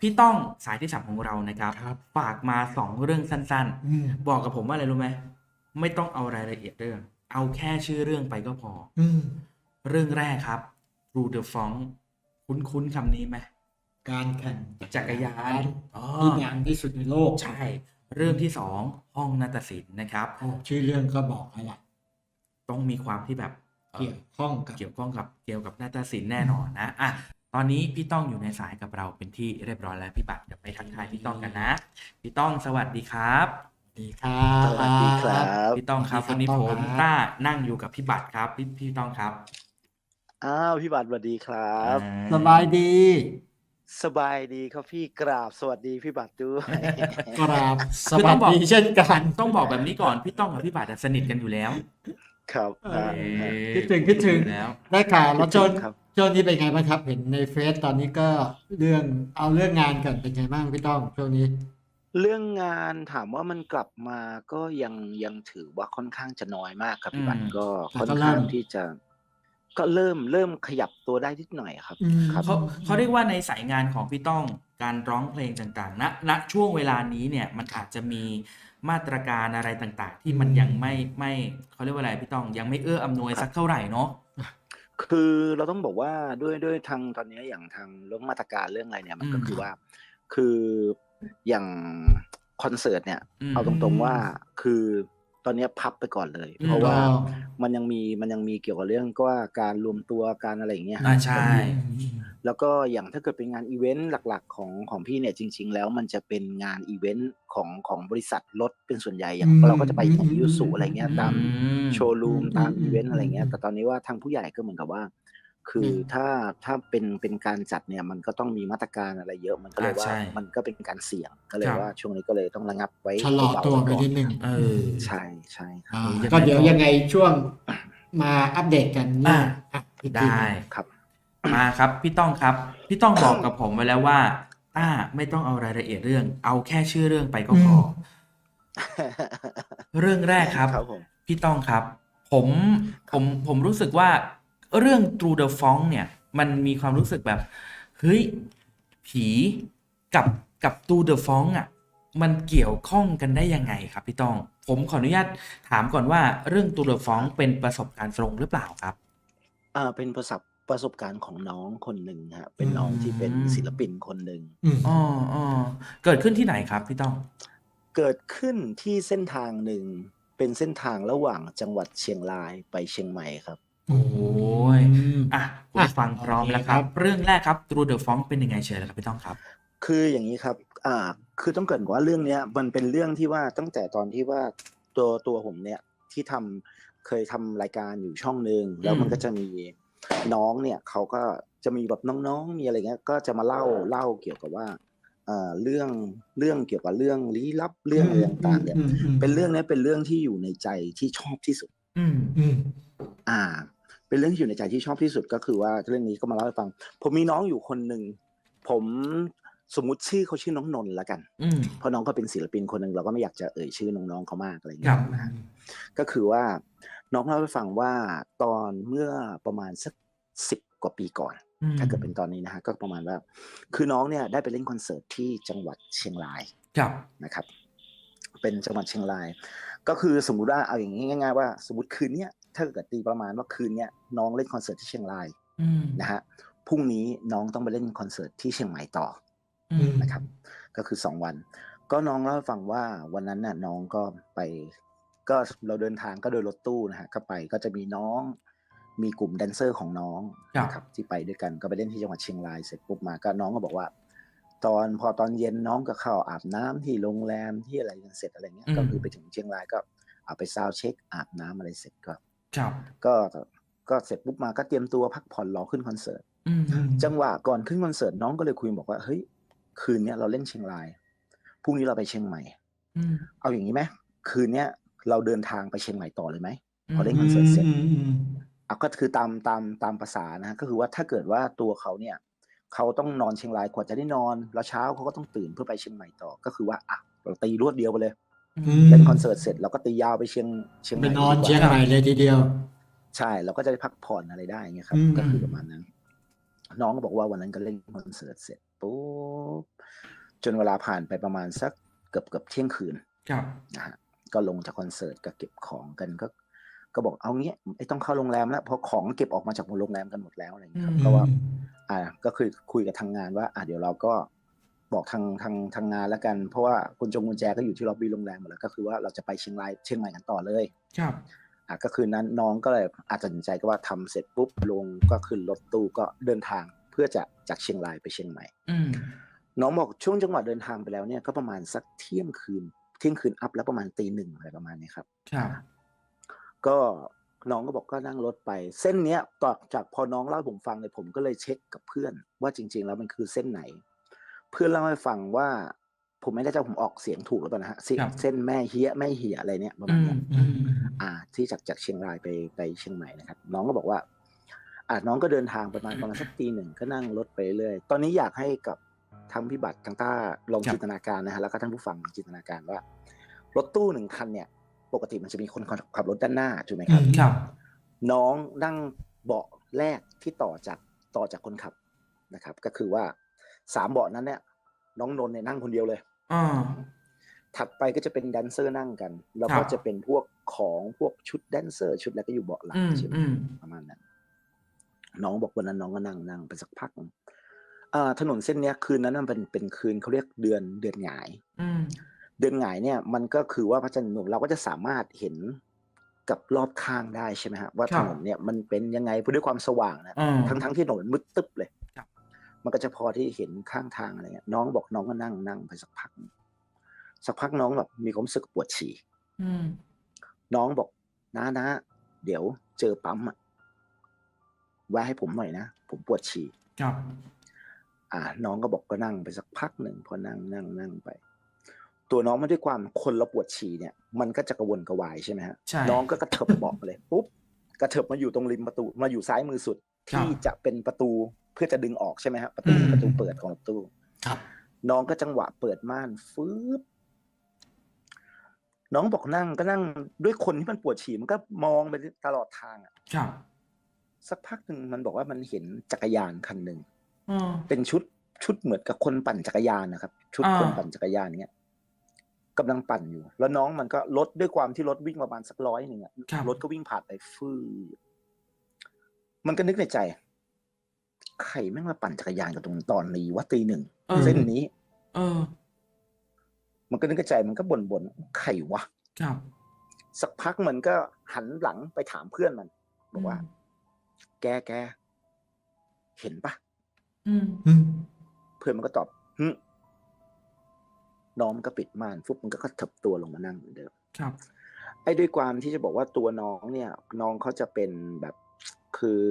พี่ต้องสายที่สามของเรานะครับครับ ฝากมาสองเรื่องสั้นอืมๆ บอกกับผมว่าอะไรรู้ไหมไม่ต้องเอารายละเอียดเรื่อง เอาแค่ชื่อเรื่องไปก็พอ อืมเรื่องแรกครับ Through the f o n คุ้นๆคำนี้ไหมการแข่งจักรยานอ๋อที่ดังที่สุดในโลกใช่ เรื่องที่สองห้องนาฏศิลป์นะครับ โอ้ชื่อเรื่องก็บอกแล้วล่ะต้องมีความที่แบบเอ่อ เกี่ยวข้องกับ เกี่ยวข้องกับเกี่ยวกับนาฏศิลป์แน่นอนนะ อะ ตอนนี้พี่ต้องอยู่ในสายกับเราเป็นที่เรียบร้อยแล้วพี่บัตรเดี๋ยวไปทักทายพี่ต้องกันนะ พี่ต้องสวัสดีครับดีครับสวัสดีครับ พี่ต้องครับสวัวันสดีนี้ครับผมต้องครับต้านั่งอยู่กับพี่บัตรครับ พี่พี่ต้องครับอ้าวพี่บัตรสวัสดีครับอ่สบายดี สบายดีครับพี่กราบสวัสดีพี่บัตรด้วยกราบสคือวัต้สองบอกดีเช่นกัน ต้องบอกแบบนี้ก่อนพี่ต้องกับพี่บัตรอะสนิทกันอยู่แล้ว ครับเออได้คิดถึงคิดถึงแล้วได้ข่าวแล้วโจนครับโจนนี้เป็นไงบ้างครับ เห็นในเฟซตอนนี้ก็เรื่องเอาเรื่องงานกันเป็นไงบ้างพี่ต้องช่วงนี้ เรื่องงานถามว่ามันกลับมาก็ยังยังถือว่าค่อนข้างจะน้อยมากครับพี่บัตรก็แต่ค่อนก็เริ่ข้างมที่จะ ก็เริ่มเริ่มขยับตัวได้นิดหน่อยครับอืมครับเขาเขาเรียกว่าในสายงานของพี่ต้องการร้องเพลงต่างๆณณช่วงเวลานี้เนี่ยมันอาจจะมี มาตรการอะไรต่างๆ ที่มันยังไม่ไม่เขาเรียกว่าอะไรพี่ต้องยังไม่เอื้ออำนวยสักเท่าไหร่เนาะคือเราต้องบอกว่าด้วยด้วยทางตอนนี้อย่างทางเรื่องมาตรการเรื่องอะไรเนี่ยมันก็อืมคือว่า คืออย่างคอนเสิร์ตเนี่ยอืมเอาตรงๆว่าคือตอนนี้พับไปก่อนเลยอืมเพราะว่าก็มันยังมีมันยังมีเกี่ยวกับเรื่องก็ว่าการรวมตัวการอะไรอย่างเงี้ยอ่าใช่ แล้วก็อย่างถ้าเกิดเป็นงานอีเวนต์หลักๆ ของของพี่เนี่ยจริง ๆ แล้วมันจะเป็นงานอีเวนต์ของของบริษัทรถเป็นส่วนใหญ่อย่างอืมเราก็จะไปของยูสุอะไรเงี้ยตามอืมโชว์รูมอืมตามอืมอีเวนต์อะไรเงี้อืยมแต่ตอนนี้ว่าทางผู้ใหญ่ก็เหมือนกับว่า คืออมถ้าถ้าเป็นเป็นการจัดเนี่ยมันก็ต้องมีมาตรการอะไรเยอะมันก็เลยอ่าว่าใช่มันก็เป็นการเสี่ยงก็เลยครับว่าช่วงนี้ก็เลยต้องระงับไว้ชะลอเบาๆตัวไปก่อนนิดนึงเออใช่ใช่ครับอ่ายังไงก็เดี๋ยวก็ยังไงช่วงมาอัปเดตกันอะอะอีกทีได้หนึ่งครับ มาครับพี่ต้องครับ พี่ต้องบอกกับผมไว้แล้วว่าต้าไม่ต้องเอารายละเอียดเรื่อง เอาแค่ชื่อเรื่องไปก็พออเรื่องแรกครับครับผมพี่ต้องครับ ผมผมผมรู้สึกว่าเรื่อง True the f o n เนี่ย มันมีความรู้สึกแบบ เฮ้ย ผีกับกับ True the f o n อะ มันเกี่ยวข้องกันได้ยังไงครับพี่ต้อง ผมขออนุญาตถามก่อนว่าเรื่อง True the f o n เป็นประสบการณ์ตรงหรือเปล่าครับอ่าเป็นประสบ ประสบการณ์ของน้องคนหนึ่งฮะเป็นน้องที่เป็นอืมศิลปินคนหนึ่ง อืมอ๋ออ๋อเกิดขึ้นที่ไหนครับพี่ต้อง เกิดขึ้นที่เส้นทางหนึ่ง เป็นเส้นทางระหว่างจังหวัดเชียงรายไปเชียงใหม่ครับ โอ้ยมอะคุณอะฟังพร้อมแล้วคโอเคครัรับบเรื่องแรกครับ True the f o n เป็นยังไงเชิญเลยครับพี่ต้องครับ คืออย่างนี้ครับ อ่า คือต้องเกรินก่อนว่าเรื่องเนี้ย มันเป็นเรื่องที่ว่าตั้งแต่ตอนที่ว่าตัวตัวผมเนี่ยที่ทำเคยทำรายการอยู่ช่องหนึ่งแล้วมันก็จะมี น้องเนี่ยเขาก็จะมีแบบน้องๆมีอะไรเงี้ย ก็จะมาเล่าเล่าเกี่ยวกับว่าเอ่อเรื่องเรื่องเกี่ยวกับเรื่องลี้ลับเรื่องอะไรต่างๆเนี่ยอืมอืมเป็นเรื่องเนี้ยเป็นเรื่องที่อยู่ในใจที่ชอบที่สุดอืมอืมอ่า เป็นเรื่องที่อยู่ในใจที่ชอบที่สุดก็คือว่าเรื่องนี้ก็มาเล่าให้ฟัง ผมมีน้องอยู่คนหนึ่งผมสมมุติชื่อเขาชื่อน้องนนท์ละกันอืมเพราะน้องก็เป็นศิลปินคนหนึ่งเราก็ไม่อยากจะเอ่ยชื่อน้องๆเขามากอะไรอย่างครัเงี้บยนะฮะก็คือว่าน้องเล่าให้ฟังว่าตอนเมื่อประมาณสัก สิบกว่าปีก่อนอืมถ้าเกิดเป็นตอนนี้นะฮะก็ประมาณว่า คือน้องเนี่ยได้ไปเล่นคอนเสิร์ตที่จังหวัดเชียงรายครับนะครับ เป็นจังหวัดเชียงราย ก็คือสมมุติว่าเอาอย่างนี้ง่าย ๆ ว่าสมมติคืนเนี้ยถ้าเกิดตีประมาณว่าคืนเนี้ยน้องเล่นคอนเสิร์ตที่เชียงรายอืมนะฮะพรุ่งนี้น้องต้องไปเล่นคอนเสิร์ตที่เชียงใหม่ต่ออืมนะครับ ก็คือสองวัน ก็น้องเล่าให้ฟังว่าวันนั้นน่ะน้องก็ไป ก็เราเดินทางก็โดยรถตู้นะฮะก็ไปก็จะมีน้อง มีกลุ่มแดนเซอร์ของน้องครับนะครับที่ไปด้วยกันก็ไปเล่นที่จังหวัดเชียงรายเสร็จปุ๊บมาก็น้องก็บอกว่า ตอนพอตอนเย็นน้องก็เข้าอาบน้ำที่โรงแรมที่อะไรกันเสร็จอะไรเงี้ยอืมก็คือไปถึงเชียงรายก็เอาไปซาวด์เช็คอาบน้ำอะไรเสร็จก็ครับก็ก็เสร็จปุ๊บมาก็เตรียมตัวพักผ่อนรอขึ้นคอนเสิร์ตอืมจังหวะก่อนขึ้นคอนเสิร์ตน้องก็เลยคุยบอกว่าเฮ้ยคืนเนี้ยเราเล่นเชียงรายพรุ่งนี้เราไปเชียงใหม่อืมเอาอย่างนี้ไหมคืนเนี้ยเราเดินทางไปเชียงใหม่ต่อเลยไหมพอเล่นคอนเสิร์ตเสร็จ อืมอืมอะก็คือตามตามตามภาษานะก็คือว่าถ้าเกิดว่าตัวเขาเนี่ยเขาต้องนอนเชียงรายกว่าจะได้นอน แล้วเช้าเขาก็ต้องตื่นเพื่อไปเชียงใหม่ต่อ ก็คือว่าอะเราตีรวดเดียวไปเลยอืมเล่นคอนเสิร์ตเสร็จเราก็ตียาวไปเชียงเชียงใหไปม่นอนดีกว่าเชียงใหม่เลยทีเดียว ใช่เราก็จะได้พักผ่อนอะไรได้เงี้ยครับอืมก็คือประมาณนั้น น้องก็บอกว่าวันนั้นก็เล่นคอนเสิร์ตเสร็จปุ๊บจนเวลาผ่านไปประมาณสักเกือบเกือบเที่ยงคืนครับนะฮะก็ลงจากคอนเสิร์ตก็เก็บของกันก็ ก็บอกเอางี้ไอ้ต้องเข้าโรงแรมแล้วเพราะของเก็บออกมาจากโรงแรมกันหมดแล้วอะไรอย่างเงี้ยครับอืมก็ว่า อ่าก็คือคุยกับทางงานว่า อ่าเดี๋ยวเราก็บอกทางทางทางงานแล้วกัน เพราะว่ากุญจงกุญแจก็อยู่ที่ล็อบบี้โรงแรมหมดแล้วก็คือว่าเราจะไปเชียงรายเชียงใหม่กันต่อเลย ครับอะก็คือนั้นน้องก็เลยอาจจะตัดสินใจก็ว่าทำเสร็จปุ๊บลงก็ขึ้นรถตู้ก็เดินทางเพื่อจะจากเชียงรายไปเชียงใหม่อืมน้องบอกช่วงจังหวะเดินทางไปแล้วเนี่ยก็ประมาณสักเที่ยงคืนเที่ยงคืนอัพแล้วประมาณตีหนึ่งอะไรประมาณนี้ครับครับ ก็น้องก็บอกก็นั่งรถไป เส้นเนี้ยต่อจากพอน้องเล่าให้ผมฟังเลยผมก็เลยเช็คกับเพื่อน ว่าจริง ๆ แล้วมันคือเส้นไหน เพื่อนเล่าให้ฟังว่า ผมไม่แน่ใจว่าผมออกเสียงถูกหรือเปล่านะฮะเส้นครับ เส้นแม่เฮียแม่เหียอะไรเนี่ยประมาอืณมเนี้ย อืมอ่าที่จากจากเชียงรายไปไปเชียงใหม่นะครับ น้องก็บอกว่า อ่าน้องก็เดินทางประมาณประมาณสักตีหนึ่งก็นั่งรถไปเรื่อยตอนนี้อยากให้กับทั้งพี่บัตรทั้งต้าลองจินตนาการนะฮะแล้วก็ท่านผู้ฟังลองจินตนาการว่า รถตู้หนึ่งคันเนี่ย ปกติมันจะมีคนขับรถด้านหน้าถูกไหมครับครับ น้องนั่งเบาะแรกที่ต่อจากต่อจากคนขับนะครับ ก็คือว่าสามเบาะนั้นเนี่ยน้องนนท์เนี่ยนั่งคนเดียวเลยอ่าถัดไปก็จะเป็นแดนเซอร์นั่งกัน แล้วครัก็บจะเป็นพวกของพวกชุดแดนเซอร์ ชุดแล้วก็อยู่เบาะหลังอืมใช่ไหมอืมประมาณนั้นน้องบอกวันนั้นน้องก็นั่งนั่งไปสักพักหนึ่งอ่าถนนเส้นเนี้ยคืนนั้นมันเป็นเป็นคืนเขาเรียกเดือนเดือนหงายอืม เดือนหงายเนี่ยมันก็คือว่าพระจันทร์หนุนเราก็จะสามารถเห็นกับรอบข้างได้ใช่ไหมฮะว่าครัถบนนเนี่ยมันเป็นยังไงด้วยความสว่างนะอ่าทั้งทั้งที่ถนนมืดตึ๊บเลยครับมันก็จะพอที่เห็นข้างทางอะไรเงี้ยน้องบอกน้องก็นั่งนั่งไปสักพักหนึ่งสักพักน้องแบบมีความรู้สึกปวดฉี่อืมน้องบอกนะนะเดี๋ยวเจอปั๊มอะแวะให้ผมหน่อยนะ ผมปวดฉี่ครับ อ่า น้องก็บอกก็นั่งไปสักพักหนึ่งพอนั่งนั่งนั่งไป ตัวน้องมาด้วยความคนเราปวดฉี่เนี่ย มันก็จะกระวนกระวายใช่ไหมฮะใช่น้องก็กระเถิบเบาะเลยปุ๊บกระเถิบมาอยู่ตรงริมประตูมาอยู่ซ้ายมือสุดครับที่จะเป็นประตูเพื่อจะดึงออกใช่ไหมฮะประตูอืมประตูเปิดของรถตู้ครับน้องก็จังหวะเปิดม่านฟืบน้องบอกนั่งก็นั่งด้วยคนที่มันปวดฉี่มันก็มองไปตลอดทางอะครับสักพักหนึ่งมันบอกว่ามันเห็นจักรยานคันหนึ่งอ่าเป็นชุดชุดเหมือนกับคนปั่นจักรยานนะครับ ชุดอ่าคนปั่นจักรยานเนี้ย กำลังปั่นอยู่ แล้วน้องมันก็รถด้วยความที่รถวิ่งประมาณสักร้อยหนึ่งอะครับรถก็วิ่งผ่านไปฟืดมันก็นึกในใจใครแม่งมาปั่นจักรยานกับตรงตอนนี้ว่าตีหนึ่งเออเส้นนี้ เออ มันก็นึกในใจมันก็บ่นบ่นๆใครวะครับ สักพักมันก็หันหลังไปถามเพื่อนมันบอกว่า แกแกเห็นปะอืมอืมเพื่อนมันก็ตอบหึ น้องมันก็ปิดม่านฟุบมันก็กระเถิบตัวลงมานั่งเหมือนเดิมครับไอ้ด้วยความที่จะบอกว่าตัวน้องเนี่ย น้องเขาจะเป็นแบบคือ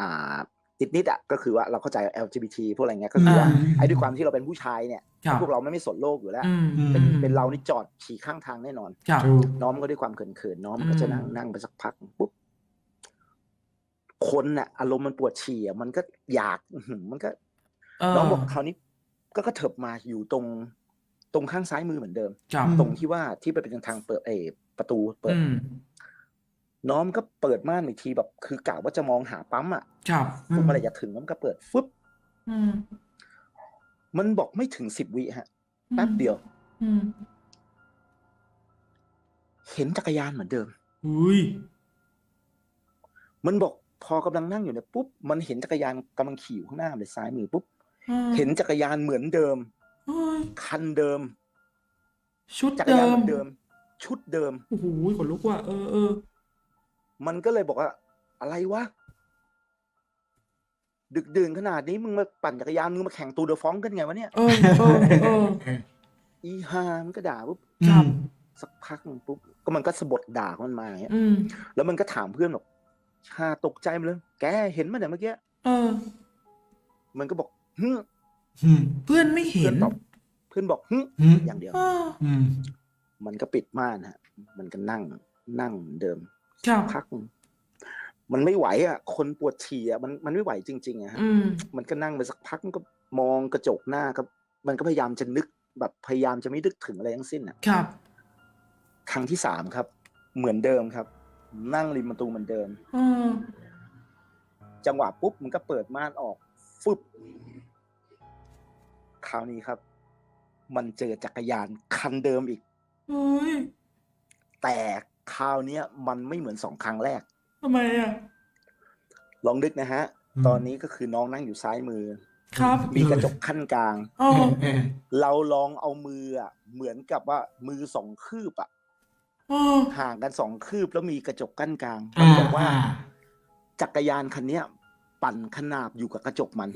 อ่าติดนิดๆอะก็คือว่าเราเข้าใจ LGBT พวกอะไรเงี้ยก็คือว่าอ่าไอ้ด้วยความที่เราเป็นผู้ชายเนี่ยครับพวกเราไม่ไม่สนโลกอยู่แล้วอืมอืมเป็นเป็นเรานี่จอดขี่ข้างทางแน่นอนครับถูกน้องมันก็ด้วยความเขินๆน้องมันก็จะนั่งอืมนั่งไปสักพักปุ๊บคนน่ะอารมณ์มันปวดฉี่อะมันก็อยากอื้อหือมันก็เออน้องบอกคราวนี้ ก็กระเถิบมาอยู่ตรงตรงข้างซ้ายมือเหมือนเดิมครับตรงที่ว่าที่ไปเป็นทางเปิดเออประตูเปิดอืมน้องก็เปิดม่านอีกทีแบบ คือกะว่าจะมองหาปั๊มอะครับฟุบอะไรจะถึงมันก็เปิดฟึบอืมมันบอกไม่ถึงสิบวิฮะแป๊บเดียวอืมเห็นจักรยานเหมือนเดิมอุ้ยมันบอกพอกำลังนั่งอยู่เนี่ยปุ๊บมันเห็นจักรยานกำลังขี่อยู่ข้างหน้าเลยซ้ายมือปุ๊บอ่า เห็นจักรยานเหมือนเดิมเฮ้ยคันเดิม ชุดจักรเดิยานเหมมือนเดิม ชุดเดิมโอ้โหขนลุกว่ะเออเออมันก็เลยบอกว่า อะไรวะดึกดื่นขนาดนี้มึงมาปั่นจักรยานมึงมาแข่งตูเดอฟองกันไงวะเนี่ยเออเออเอออีฮามันก็ด่าปุ๊บครับสักพักหนึ่งปุ๊บก็มันก็สะบดด่าของมันมาอย่างเงี้ยอืมแล้วมันก็ถามเพื่อนบอกฮาตกใจมาเลย แกเห็นมั้ยเนี่ยเมื่อกี้เออมันก็บอก ฮึอืมเพื่อนไม่เห็เพื่อนนตอบเพื่อนบอกฮึอืมอย่างเดียวอ่าอืมมันก็ปิดม่านฮะ มันก็นั่งนั่งเหมือนเดิมครับ พักหนึ่งมันไม่ไหวอะ คนปวดฉี่อะมันมันไม่ไหวจริงๆอะฮะ อืม มันก็นั่งไปสักพักมันก็มองกระจกหน้าก็มันก็พยายามจะนึกแบบพยายามจะไม่นึกถึงอะไรทั้งสิ้นอะ ครับ ครั้งที่สามครับ เหมือนเดิมครับ นั่งริมประตูเหมือนเดิม อืมจังหวะปุ๊บมันก็เปิดม่านออกฟึบค ราวนี้ครับ มันเจอจักรยานคันเดิมอีกเฮ้ยแต่คราวเนี้ยมันไม่เหมือนสองครั้งแรกทำไมอะลองนึกนะฮะอืมตอนนี้ก็คือน้องนั่งอยู่ซ้ายมือ ครับ มีกระจกขั้นกลางอ๋อเออเราลองเอามืออะ เหมือนกับว่ามือสองคืบอะอ๋อห่างกันสองคืบแล้วมีกระจกกั้นกลางอ่ามันบอกว่าอ่า จักรยานคันเนี้ย ปั่นขนาบอยู่กับกระจกมัน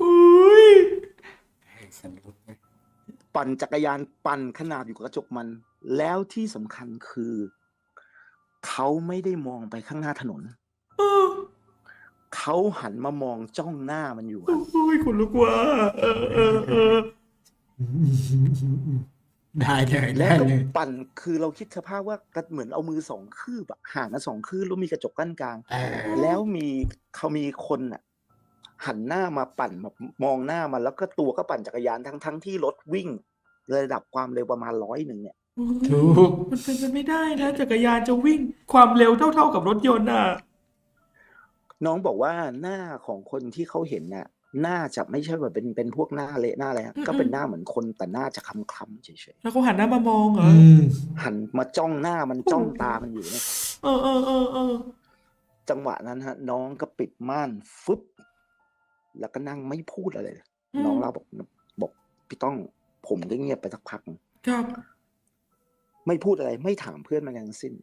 เฮ้ยปั่นจักรยานปั่นขนาบอยู่กับกระจกมัน แล้วที่สำคัญคือ เขาไม่ได้มองไปข้างหน้าถนนเออเขาหันมามองจ้องหน้ามันอยู่ครับโอ้ยขนลุกว่ะเออเออเออได้เลยแล้ได้วก็เลยปั่นคือเราคิดสภาพว่าก็เหมือนเอามือสองคืบอะห่างกันสองคืบแล้วมีกระจกกั้นกลาง เออแล้วมีเขามีคนอะ หันหน้ามาปั่นแบบมองหน้ามันแล้วก็ตัวก็ปั่นจักรยานทั้งทั้งที่รถวิ่ง ระดับความเร็วประมาณร้อยหนึ่งเนี่ยถูกมันเป็นไปไม่ได้นะจักรยานจะวิ่งความเร็วเท่า ๆกับรถยนต์อะน้องบอกว่าหน้าของคนที่เขาเห็นน่ะน่าจะไม่ใช่แบบเป็นเป็นพวกหน้าเละหน้าอะไรฮะอืมก็เป็นหน้าเหมือนคนแต่หน้าจะคล้ำๆเฉยแล้วเขาหันหน้ามามองเหรออืมๆหันมาจ้องหน้ามันจ้องตามันอยู่เนะครับเออเออเออเออจังหวะนั้นฮะ น้องก็ปิดม่านฟึบ แล้วก็นั่งไม่พูดอะไรเลยอืมน้องเล่าบอกบอกพี่ต้องผมก็เงียบไปสักพักหนึ่งครับ ไม่พูดอะไร ไม่ถามเพื่อนมันทั้งสิ้น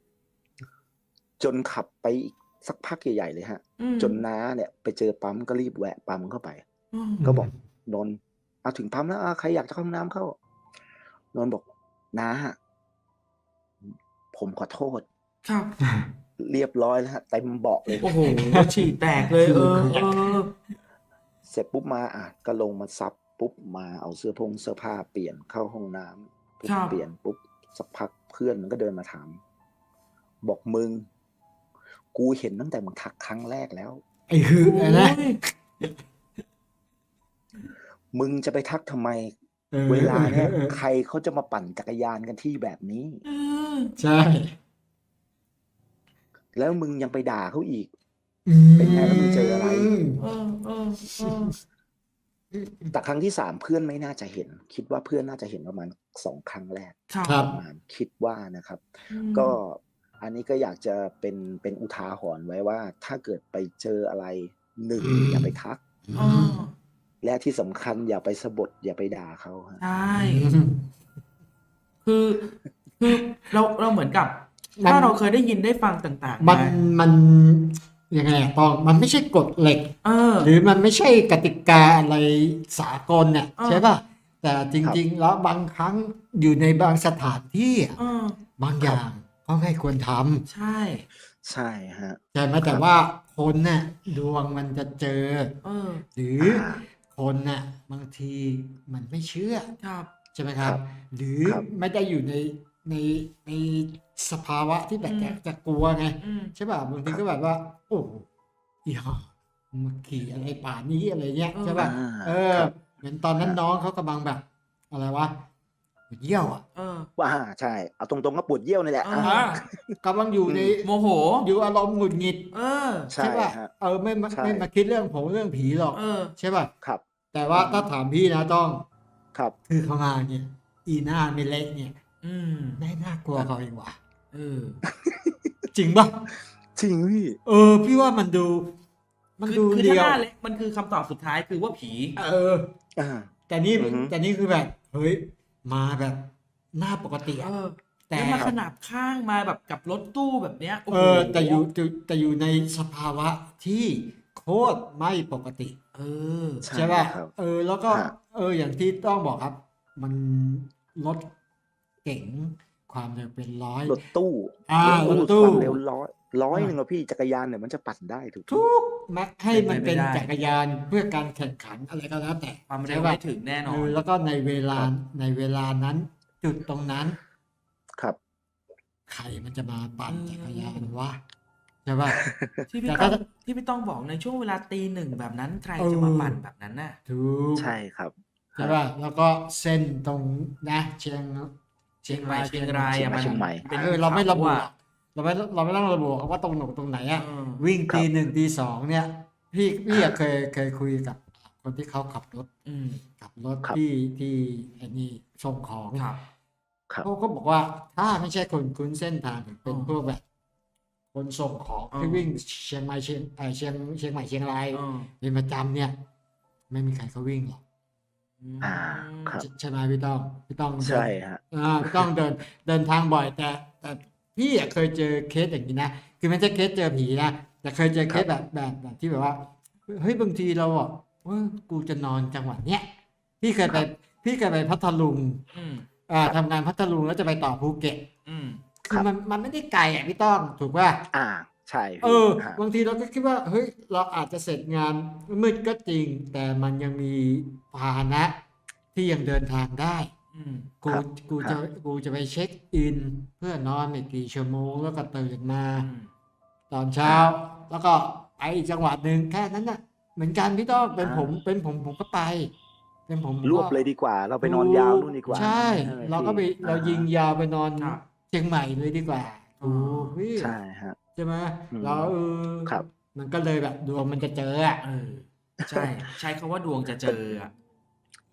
จนขับไปอีกสักพักใหญ่ๆเลยฮะอืมจนน้าเนี่ย ไปเจอปั๊มก็รีบแวะปั๊มเข้าไปอืมก็บอกนนท์เอาถึงปั๊มแล้วอะใครอยากจะเข้าห้องน้ำเข้านนท์บอกน้าผมขอโทษ ครับ เรียบร้อยแล้วฮะเต็มเบาะเลย โอ้โหฉี่แตกเลย เออ เออเสร็จปุ๊บมาอะก็ลงมาซับปุ๊บมาเอาเสื้อพงเสื้อผ้าเปลี่ยนเข้าห้องน้ำปุ๊บครับเปลี่ยนปุ๊บสักพักเพื่อนมันก็เดินมาถาม บอกมึง กูเห็นตั้งแต่มึงทักครั้งแรกแล้ว ไอ้หือเลยนะโอ้ยมึงจะไปทักทำไมออเวลาเนี้ยออใครเขาจะมาปั่นจักรยานกันที่แบบนี้เออใช่ แล้วมึงยังไปด่าเขาอีกอืม เป็นไงแล้วมึงเจออะไร เออเออเออแต่ครั้งที่สามเพื่อนไม่น่าจะเห็น คิดว่าเพื่อนน่าจะเห็นประมาณสองครั้งแรกครับครับ ประมาณคิดว่านะครับ อืมก็อันนี้ก็อยากจะเป็นเป็นอุทาหรณ์ไว้ว่า ถ้าเกิดไปเจออะไรหนึ่งอืม อย่าไปทัก อ๋อและที่สำคัญอย่าไปสะบดอย่าไปด่าเขาฮะ ใช่ คือ คือเราเราเหมือนกับ มัน ถ้าเราเคยได้ยินได้ฟังต่างๆมันมามัน ยังไงอะตองมันไม่ใช่กฎเหล็ก เออ หรือมันไม่ใช่กติกาอะไรสากลเนี่ยอ่าใช่ป่ะ แต่จริงๆ แล้วบางครั้งอยู่ในบางสถานที่อะเออบางอย่างก็ไม่ควรทำใช่ ใช่ฮะใช่ไหมแต่ว่าคนน่ะดวงมันจะเจอ เออ หรืออ่าคนน่ะบางทีมันไม่เชื่อ ครับ ใช่ไหมครับ ครับหรือครับ ไม่ได้อยู่ใน ในในสภาวะที่แบบอืมจะจะกลัวไงอืมใช่ป่ะบางทีก็แบบว่า โอ้อีห่ามาขี่อะไรป่านี้อะไรเงี้ยใช่ป่ะอ่าเออครับเหมือนตอนนั้นครับน้องเขากำลังแบบ อะไรวะเยี่ยวอะเออว่าใช่ เอาตรงๆก็ปวดเยี่ยวนี่แหละอ่าอะกำลังอยู่ในโมโห อยู่อารมณ์หงุดหงิดเออใช่ป่ะฮะเออไม่มาใช่ไม่มาคิดเรื่องผมเรื่องผีหรอกเออใช่ป่ะครับ แต่ว่าถ้าถามพี่นะต้อง ครับ คือเขามาเนี่ย อีหน้าไม่เละเนี่ย อืมได้น่ากลัวเขาเองว่ะเออ จริงป่ะจริงพี่เออ พี่ว่ามันดู มันคือดูคือเดีถ้ายวหน้าเล็กมันคือคำตอบสุดท้ายคือว่าผี เออ อ่า แต่นี่อือฮึ แต่นี่คือแบบ เฮ้ย มาแบบหน้าปกติเออะ อแต่ แล้วมาขนาบข้างมาแบบกับรถตู้แบบเนี้ยโอ้เอโหอแต่อยู่แต่แต่อยู่ในสภาวะที่โคตรไม่ปกติ เออ ใช่ใช่ป่ะครับเออ แล้วก็ ฮะ เออ อย่างที่ต้องบอกครับ มันรถ เก๋งความเร็วเป็นร้อยรถตู้อ่ารถตู้ความเร็วร้อยร้อยหนึ่งอะพี่จักรยานเนี่ยมันจะปั่นได้ถูกไหมทุกแม็กให้มันเป็นเป็นไปไม่ได้จักรยานเพื่อการแข่งขันอะไรก็แล้วแต่ความเร็วใช่ป่ะไม่ถึงแน่นอเอนอแล้วก็ในเวลาในเวลานั้น จุดตรงนั้น ครับใครมันจะมาปั่นเออจักรยานวะใช่ป่ะที่พี่แต่ต้อถ้างที่พี่ต้องบอกในช่วงเวลาตีหนึ่งแบบนั้นใครเออจะมาปั่นแบบนั้นน่ะถูกใช่ครับใช่ป่ะแล้วก็เส้นตรงนะเชียง เชียงใหม่เชียงรายอะมันเชียงใหม่เป็นเออเราไม่ระบุเขาหรอกเราไม่เราไม่ต้องระบุว่าตรงหนกตรงไหนอะเออวิ่งครับตีหนึ่งตีสองเนี่ย พี่พี่อะเคยเคยคุยกับ คนที่เขาขับรถอืมขับรถครับที่ที่ไอ้นี่ส่งของครับ ครับ เขาก็บอกว่าถ้าไม่ใช่คนคุ้นเส้นทางเป็นอ๋อพวกแบบคนส่งของอ๋อ ที่วิ่งเชียงใหม่เชียงเอ่อเชียงเชียงใหม่เชียงรายเออเป็นประจำเนี่ย ไม่มีใครเขาวิ่งหรอก อ่า ครับใช่ใช่ไหมพี่ต้องพี่ต้องใช่ฮะ อ่าพี่ต้องเดินเดินทางบ่อยแต่แต่พี่อะเคยเจอเคสอย่างนี้นะคือไม่ใช่เคสเจอผีนะแต่เคยเจอเคสแบบแบบแบบที่แบบว่าเฮ้ยบางทีเราอะเอ้ยกูจะนอนจังหวัดเนี้ยพี่เคยไปพี่เคยไปพัทลุงอืมอ่าทำงานพัทลุงแล้วจะไปต่อภูเก็ต อืม คือมันมันไม่ได้ไกลอะพี่ต้องถูกป่ะอ่า ใช่พี่เออฮะบางทีเราก็คิดว่าเฮ้ยเราอาจจะเสร็จงานมืดก็จริง แต่มันยังมีพาหนะ ที่ยังเดินทางได้อืมกูครับกูจะกูจะไปเช็คอิน เพื่อนอนไม่กี่ชั่วโมงแล้วก็ตื่นมาอืมตอนเช้า แล้วก็ไปอีกจังหวัดหนึ่งแค่นั้นน่ะ เหมือนกันพี่ต้องเป็นผมเป็นผมผมก็ไป เป็นผมผมรวบก็เลยดีกว่า เราไปนอนยาวนู่นดีกว่า ใช่หมเราก็ไปพี่เรายิงยาวไปนอนครับเชียงใหม่เลยดีกว่าอ๋อโอ้พี่ใช่ฮะ ใช่ไหมอืมเราเออครับมันก็เลยแบบดวงมันจะเจออะเออใช่ ใช้คำว่าดวงจะเจออะ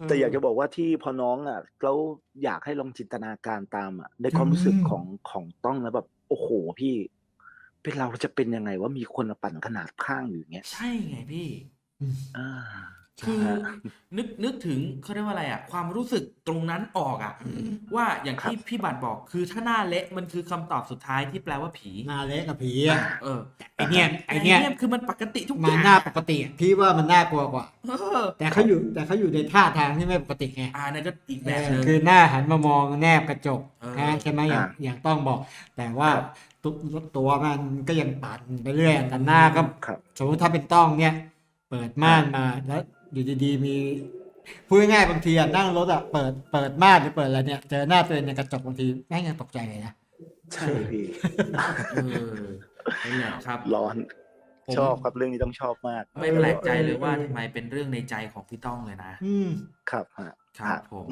แต่อยากจะบอกว่าที่พอน้องอะแล้วอยากให้ลองจินตนาการตามอะในความรู้สึกของของต้องแล้วแบบโอ้โหพี่ เป็นเราจะเป็นยังไงว่ามีคนมาปั่นขนาดข้างอยู่อย่างเงี้ย ใช่ไงพี่อ่า คือฮะนึกนึกถึงเขาเรียกว่าอะไรอะ ความรู้สึกตรงนั้นออกอะ ว่าอย่างที่พี่บัตรบอกคือถ้าหน้าเละมันคือคำตอบสุดท้ายที่แปลว่าผี หน้าเละกับผีอะเออไอเนี้ยไอเนี้ยแต่คือมันปกติทุกอมันย่างหน้าปกติอะพี่ว่ามันน่ากลัวกว่า เออแต่เขาอยู่แต่เขาอยู่ในท่าทางที่ไม่ปกติไงอ่านั่นก็อีกเอแบบอหนึง คือหน้าหันมามองแนบกระจกเออ นะใช่ไหมอย่างอ่าอย่างต้องบอก แต่ว่าครับ ตัวตัวมันก็ยังปั่นไปเรื่อยแต่หน้าก็ครับ สมมติถ้าเป็นต้องเนี่ย เปิดม่านมาแล้ว อยู่ดีๆมีพูดง่ายๆบางทีอะนั่งรถอะเปิดเปิดม่านหรือเปิดอะไรเนี่ยเจอหน้าตัวเองในกระจกบางทีแม่งยังตกใจเลยนะใช่พี่เออนั่นแหละครับ ร้อนผมชอบครับเรื่องนี้ต้องชอบมาก ไม่แปลกใจเลยว่าเออทำไมเป็นเรื่องในใจของพี่ต้องเลยนะ อืมครับฮะครับผม